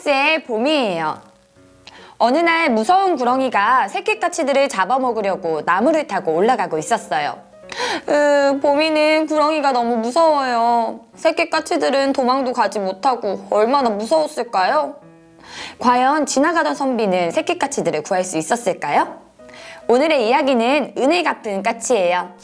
뉴스의 봄이에요. 어느 날 무서운 구렁이가 새끼까치들을 잡아먹으려고 나무를 타고 올라가고 있었어요. 으, 봄이는 구렁이가 너무 무서워요. 새끼까치들은 도망도 가지 못하고 얼마나 무서웠을까요? 과연 지나가던 선비는 새끼까치들을 구할 수 있었을까요? 오늘의 이야기는 은혜 갚은 까치예요.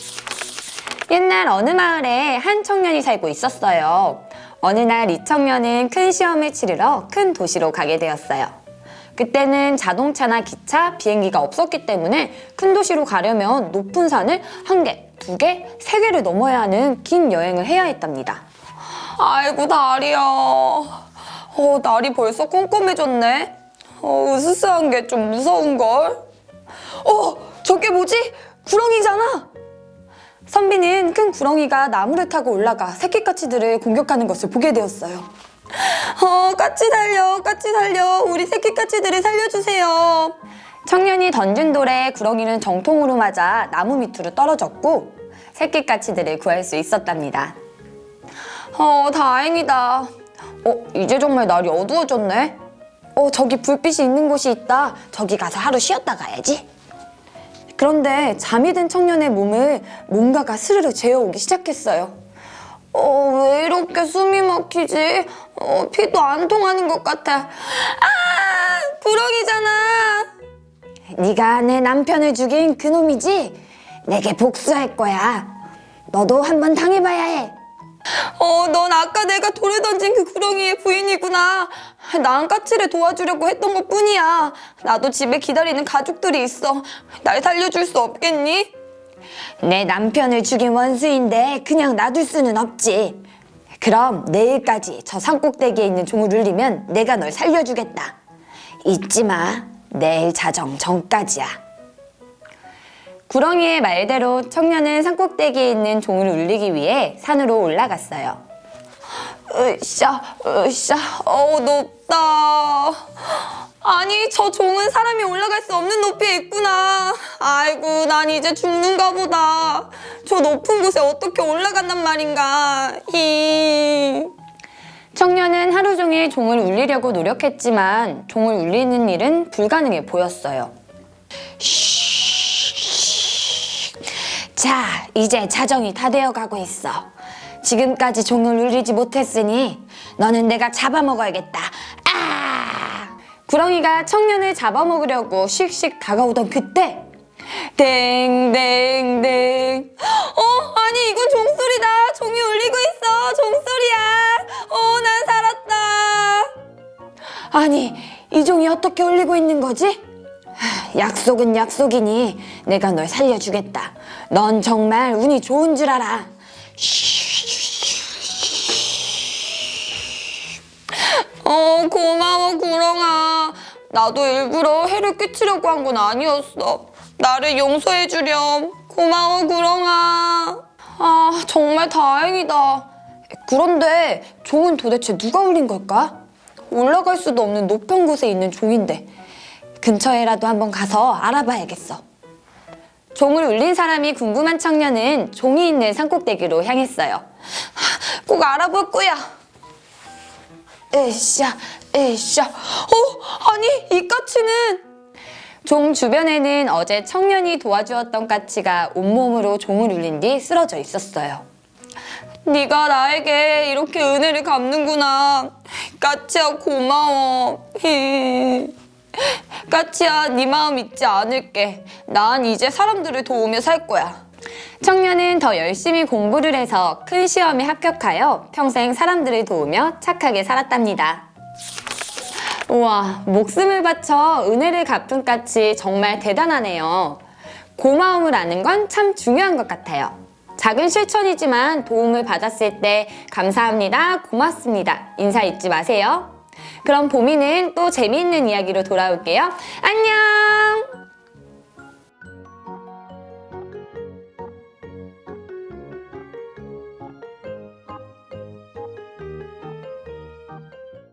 옛날 어느 마을에 한 청년이 살고 있었어요. 어느 날 이 청년은 큰 시험을 치르러 큰 도시로 가게 되었어요. 그때는 자동차나 기차, 비행기가 없었기 때문에 큰 도시로 가려면 높은 산을 한 개, 두 개, 세 개를 넘어야 하는 긴 여행을 해야 했답니다. 아이고 다리야. 어, 날이 벌써 꼼꼼해졌네. 어, 으스스한 게 좀 무서운걸. 어, 저게 뭐지? 구렁이잖아. 선비는 큰 구렁이가 나무를 타고 올라가 새끼 까치들을 공격하는 것을 보게 되었어요. 어, 까치 살려, 까치 살려, 우리 새끼 까치들을 살려주세요. 청년이 던진 돌에 구렁이는 정통으로 맞아 나무 밑으로 떨어졌고 새끼 까치들을 구할 수 있었답니다. 어, 다행이다. 어, 이제 정말 날이 어두워졌네. 어, 저기 불빛이 있는 곳이 있다. 저기 가서 하루 쉬었다 가야지. 그런데 잠이 든 청년의 몸을 뭔가가 스르르 재어오기 시작했어요. 어, 왜 이렇게 숨이 막히지? 어, 피도 안 통하는 것 같아. 아, 구렁이잖아. 네가 내 남편을 죽인 그놈이지? 내게 복수할 거야. 너도 한번 당해봐야 해. 어, 넌 아까 내가 돌을 던진 그 구렁이의 부인이구나. 난 까치를 도와주려고 했던 것 뿐이야. 나도 집에 기다리는 가족들이 있어. 날 살려줄 수 없겠니? 내 남편을 죽인 원수인데 그냥 놔둘 수는 없지. 그럼 내일까지 저 산꼭대기에 있는 종을 울리면 내가 널 살려주겠다. 잊지 마. 내일 자정 전까지야. 구렁이의 말대로 청년은 산꼭대기에 있는 종을 울리기 위해 산으로 올라갔어요. 으쌰, 으쌰, 어우, 높다. 아니, 저 종은 사람이 올라갈 수 없는 높이에 있구나. 아이고, 난 이제 죽는가 보다. 저 높은 곳에 어떻게 올라간단 말인가. 히. 청년은 하루 종일 종을 울리려고 노력했지만 종을 울리는 일은 불가능해 보였어요. 자, 이제 자정이 다 되어 가고 있어. 지금까지 종을 울리지 못했으니 너는 내가 잡아먹어야겠다. 아! 구렁이가 청년을 잡아먹으려고 씩씩 다가오던 그때 댕댕댕 어 아니 이건 종소리다 종이 울리고 있어 종소리야 어 난 살았다 아니 이 종이 어떻게 울리고 있는 거지? 하, 약속은 약속이니 내가 널 살려주겠다. 넌 정말 운이 좋은 줄 알아. 어, 고마워, 구렁아. 나도 일부러 해를 끼치려고 한 건 아니었어. 나를 용서해주렴. 고마워, 구렁아. 아, 정말 다행이다. 그런데 종은 도대체 누가 울린 걸까? 올라갈 수도 없는 높은 곳에 있는 종인데 근처에라도 한번 가서 알아봐야겠어. 종을 울린 사람이 궁금한 청년은 종이 있는 산꼭대기로 향했어요. 꼭 알아볼 거야. 에이샤, 에이샤. 어, 아니 이 까치는 종 주변에는 어제 청년이 도와주었던 까치가 온몸으로 종을 울린 뒤 쓰러져 있었어요. 네가 나에게 이렇게 은혜를 갚는구나. 까치야 고마워. 히. 까치야, 네 마음 잊지 않을게. 난 이제 사람들을 도우며 살 거야. 청년은 더 열심히 공부를 해서 큰 시험에 합격하여 평생 사람들을 도우며 착하게 살았답니다. 우와, 목숨을 바쳐 은혜를 갚은 까치 정말 대단하네요. 고마움을 아는 건 참 중요한 것 같아요. 작은 실천이지만 도움을 받았을 때 감사합니다, 고맙습니다. 인사 잊지 마세요. 그럼 봄이는 또 재미있는 이야기로 돌아올게요. 안녕!